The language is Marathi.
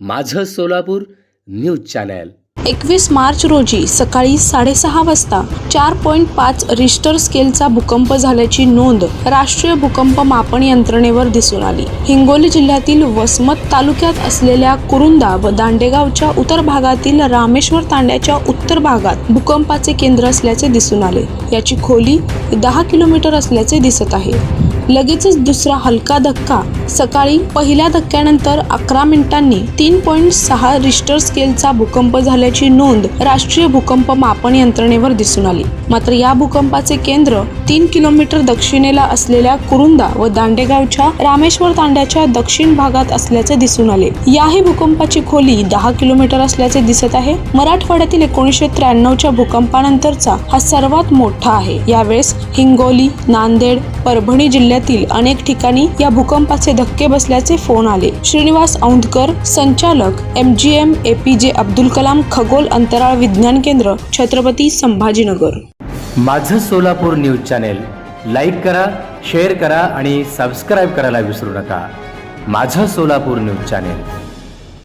माझं सोलापूर न्यूज चॅनल. एकवीस मार्च रोजी सकाळी साडेसहा वाजता चार पॉईंट पाच रिश्टर स्केलचा भूकंप झाल्याची नोंद राष्ट्रीय भूकंप मापन यंत्रणेवर दिसून आली. हिंगोली जिल्ह्यातील वसमत तालुक्यात असलेल्या कुरुंदा व दांडेगावच्या उत्तर भागातील रामेश्वर तांड्याच्या उत्तर भागात भूकंपाचे केंद्र असल्याचे दिसून आले. याची खोली दहा किलोमीटर असल्याचे दिसत आहे. लगेचच दुसरा हलका धक्का सकाळी पहिल्या धक्क्यानंतर अकरा मिनिटांनी तीन पॉईंट सहा रिश्टर स्केलचा भूकंप झाल्याची नोंद राष्ट्रीय भूकंप मापन यंत्रणेवर दिसून आली. मात्र या भूकंपाचे केंद्र तीन किलोमीटर दक्षिणेला असलेल्या कुरुंदा व दांडेगावच्या रामेश्वर तांड्याच्या दक्षिण भागात असल्याचे दिसून आले. याही भूकंपाची खोली दहा किलोमीटर असल्याचे दिसत आहे. मराठवाड्यातील एकोणीसशे त्र्याण्णवच्या भूकंपानंतरचा हा सर्वात मोठा आहे. यावेळेस हिंगोली नांदेड परभणी जिल्ह्यातील अनेक ठिकाणी या भूकंपाचे धक्के बसल्याचे फोन आले. श्रीनिवास औंधकर संचालक M G M A P J Abdul Kalam खगोल अंतराळ विज्ञान केंद्र छत्रपती संभाजीनगर. माझं सोलापूर न्यूज चॅनेल लाईक करा शेअर करा आणि सबस्क्राईब करायला विसरू नका. माझं सोलापूर न्यूज चॅनेल.